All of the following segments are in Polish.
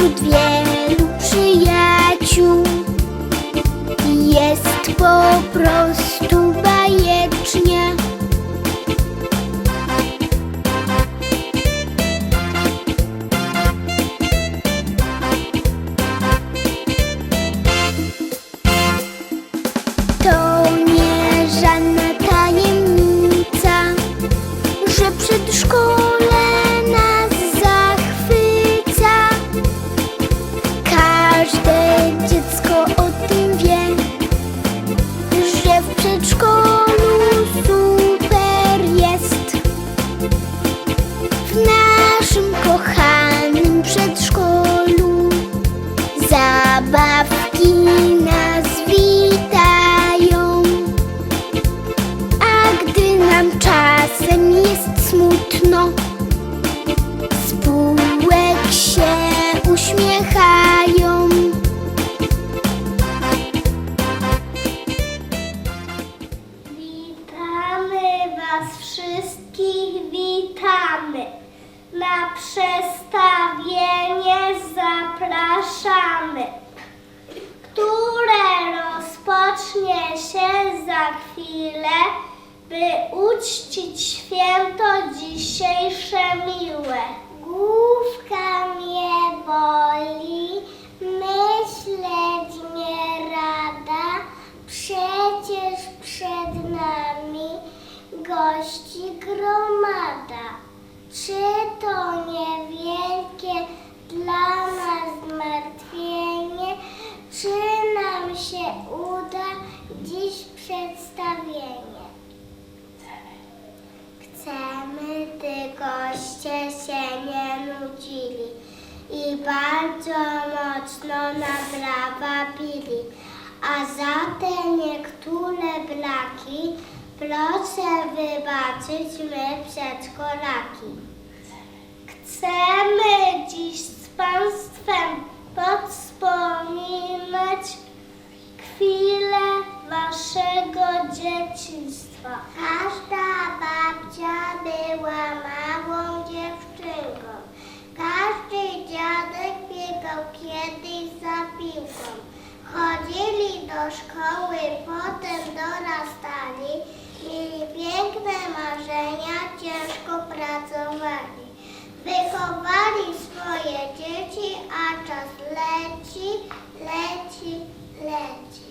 wśród wielu przyjaciół. Jest po prostu нашим коханням. Chwilę, by uczcić święto dzisiejsze miłe. Główka mnie boli, myśleć nie rada, przecież przed nami gości gromada. Czy to niewielkie dla nas zmartwienie, czy nam się uda dziś przedstawienie? Chcemy, by goście się nie nudzili i bardzo mocno na brawa bili. A za te niektóre braki proszę wybaczyć my przedszkolaki. Chcemy dziś z Państwem podspominać chwilę Waszego dzieciństwa. Każda babcia była małą dziewczynką. Każdy dziadek biegał kiedyś za piłką. Chodzili do szkoły, potem dorastali, mieli piękne marzenia, ciężko pracowali. Wychowali swoje dzieci, a czas leci, leci, leci.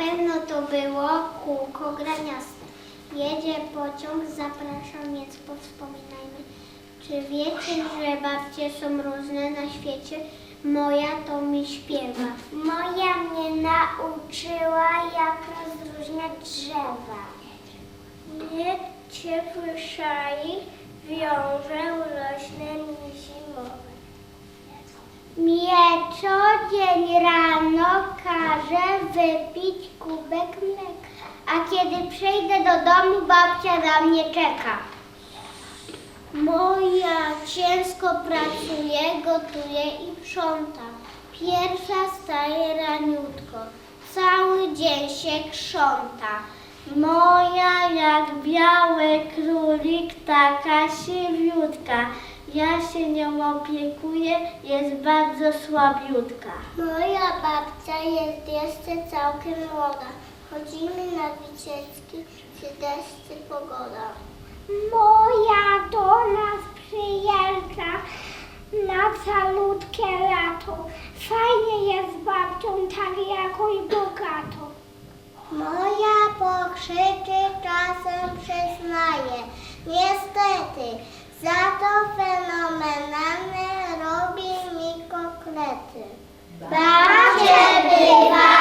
Pewno to było kółko graniaste. Jedzie pociąg, zapraszam, więc powspominajmy. Czy wiecie, że babcie są różne na świecie? Moja to mi śpiewa. Moja mnie nauczyła, jak rozróżniać drzewa. Nie ciepły szalik wiąże urośne dni zimowe. Mnie co dzień rano każe wypić kubek mleka. A kiedy przyjdę do domu, babcia na mnie czeka. Moja ciężko pracuje, gotuje i sprząta. Pierwsza staje raniutko, cały dzień się krząta. Moja jak biały królik, taka siewiutka. Ja się nią opiekuję, jest bardzo słabiutka. Moja babcia jest jeszcze całkiem młoda. Chodzimy na wycieczki, czy deszcz, czy pogoda. Moja do nas przyjeżdża na calutkie lato. Fajnie jest z babcią, tak jakoś bogato. Moja pokrzyczy czasem przyznaje. Niestety, za to fenomenalne robi mi kokrety. Babcie bywają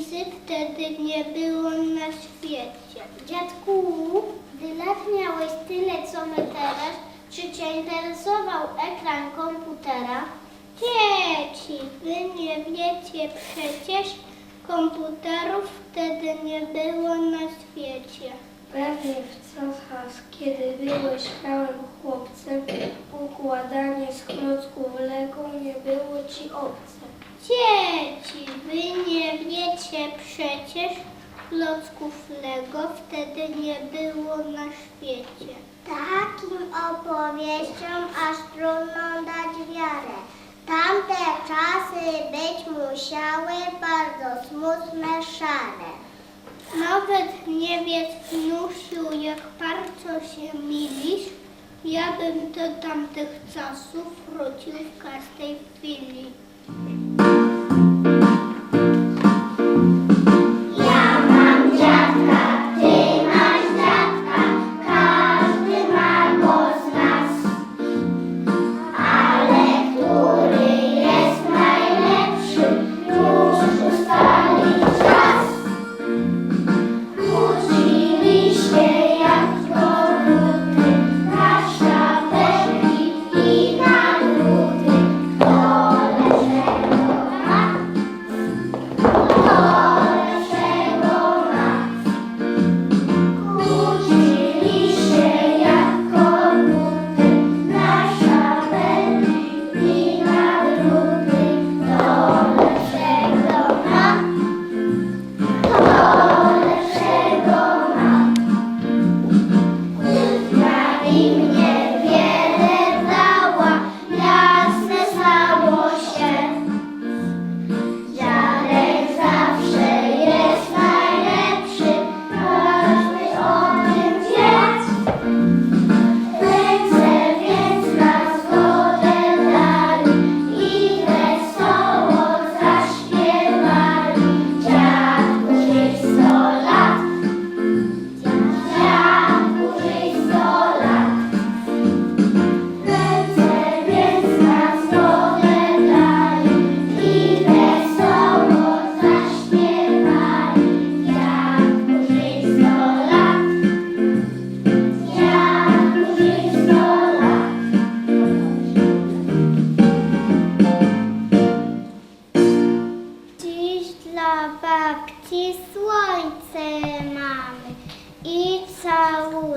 Lisy wtedy nie było na świecie. Dziadku, gdy lat miałeś tyle, co my teraz, czy cię interesował ekran komputera? Dzieci, wy nie wiecie przecież, komputerów wtedy nie było na świecie. Pewnie w czasach, kiedy byłeś małym chłopcem, układanie skrótków Lego nie było ci obce. Dzieci, wy nie wiecie przecież klocków Lego wtedy nie było na świecie. Takim opowieściom aż trudno dać wiarę. Tamte czasy być musiały bardzo smutne, szare. Nawet nie wiesz, Nusiu, jak bardzo się milisz, ja bym do tamtych czasów wrócił w każdej chwili.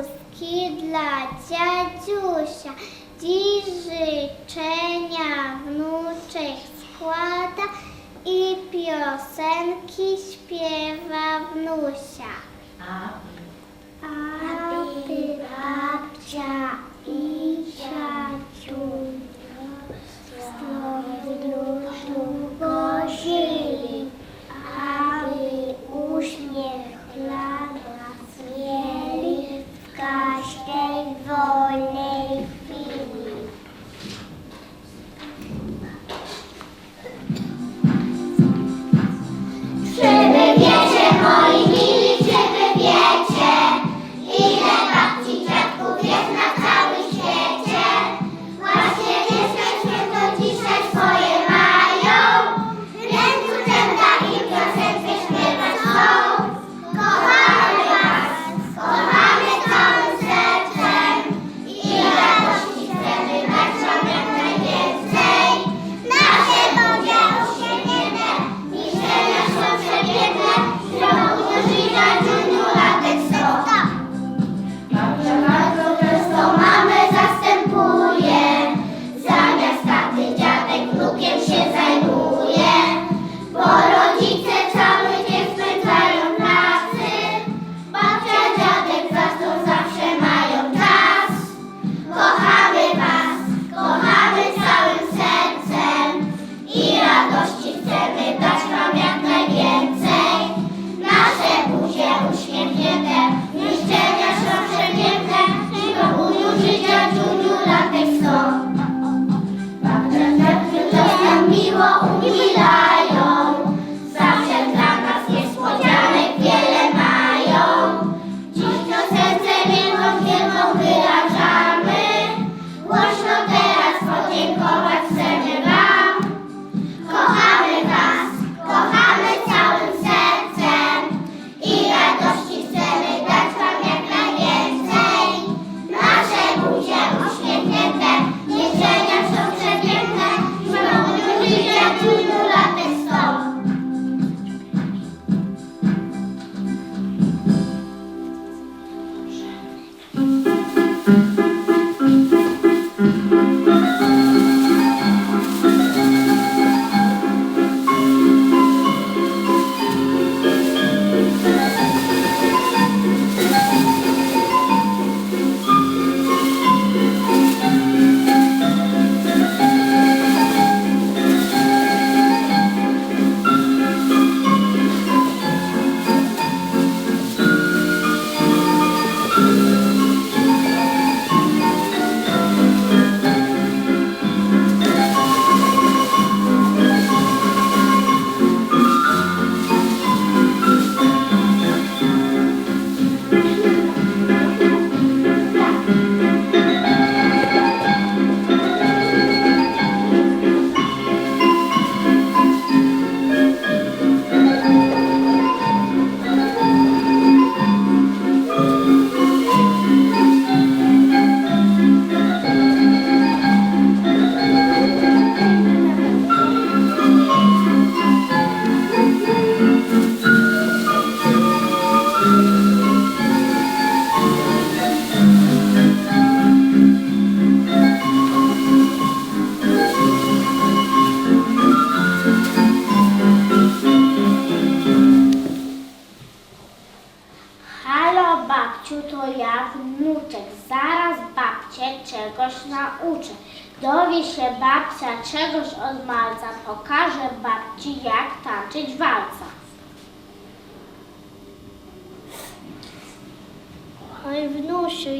chustki dla. Dziś życzenia wnuczych składa i piosenki śpiewa wnusia. Aby babcia i dziadziu zdrowiu długo żyli. rồi nè.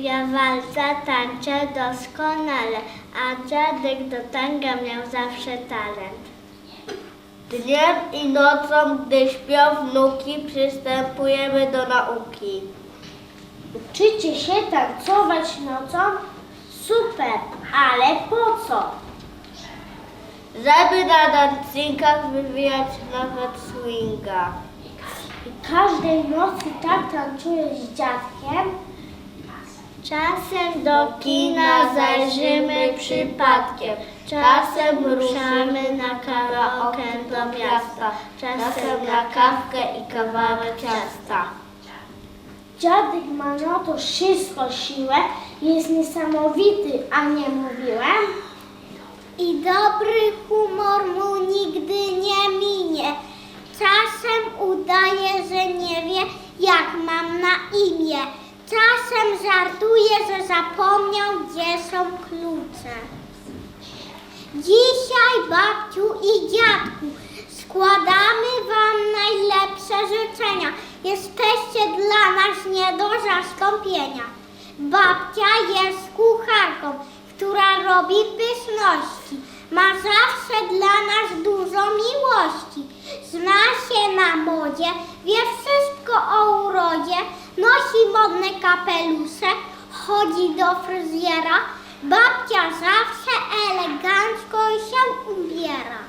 Ja walca tańczę doskonale, a dziadek do tanga miał zawsze talent. Dniem i nocą, gdy śpią wnuki, przystępujemy do nauki. Uczycie się tancować nocą? Super, ale po co? Żeby na dancingach wywijać nawet swinga. I każdej nocy tak tańczujesz z dziadkiem? Czasem do kina zajrzymy przypadkiem, czasem ruszamy na karaoke do miasta, Czasem na kawkę i kawałek ciasta. Dziadek ma na to wszystko siłę, jest niesamowity, a nie mówiłem? I dobry humor mu nigdy nie minie. Czasem udaje, że nie wie, jak mam na imię. Czasem żartuje, że zapomniał, gdzie są klucze. Dzisiaj, babciu i dziadku, składamy wam najlepsze życzenia. Jesteście dla nas nie do zastąpienia. Babcia jest kucharką, która robi pyszności. Ma zawsze dla nas dużo miłości. Zna się na modzie, wie nosi modne kapelusze, chodzi do fryzjera. Babcia zawsze elegancko się ubiera.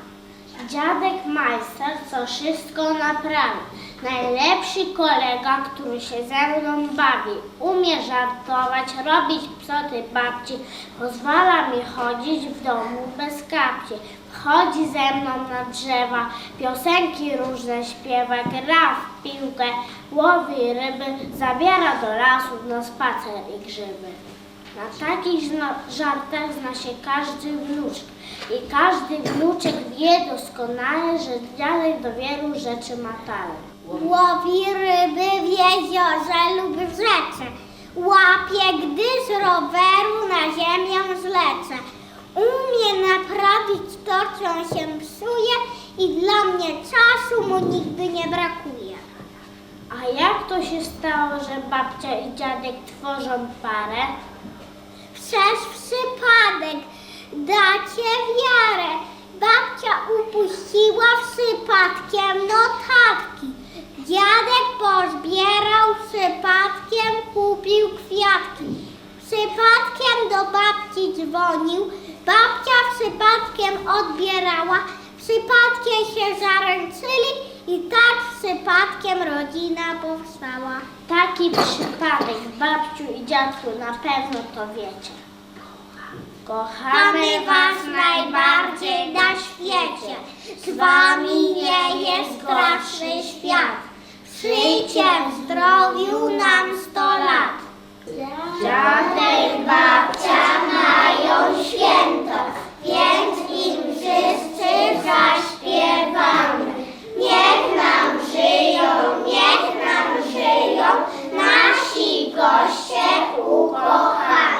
Dziadek majster, co wszystko naprawi. Najlepszy kolega, który się ze mną bawi. Umie żartować, robić psoty babci. Pozwala mi chodzić w domu bez kapci. Chodzi ze mną na drzewa, piosenki różne śpiewa, gra w piłkę, łowi ryby, zabiera do lasu na spacer i grzyby. Na takich żartach zna się każdy wnuczek i każdy wnuczek wie doskonale, że dziadek do wielu rzeczy ma talent. Łowi ryby w jeziorze lub w rzece. Łapie, gdy z roweru na ziemię zlecę. Umie naprawić to, co się psuje i dla mnie czasu mu nigdy nie brakuje. A jak to się stało, że babcia i dziadek tworzą parę? Przez przypadek dacie wiarę. Babcia upuściła przypadkiem notatki. Dziadek pozbierał przypadkiem, kupił kwiatki. Przypadkiem do babci dzwonił, babcia przypadkiem odbierała. Przypadkiem się zaręczyli i tak przypadkiem rodzina powstała. Taki przypadek, babciu i dziadku, na pewno to wiecie. Kochamy Was najbardziej na świecie. Z Wami nie jest straszny świat. Przyjcie w zdrowiu nam sto lat. Dziadek, babcia mają święto, więc im wszyscy zaśpiewamy. Niech nam żyją, niech nam żyją nasi goście ukochani.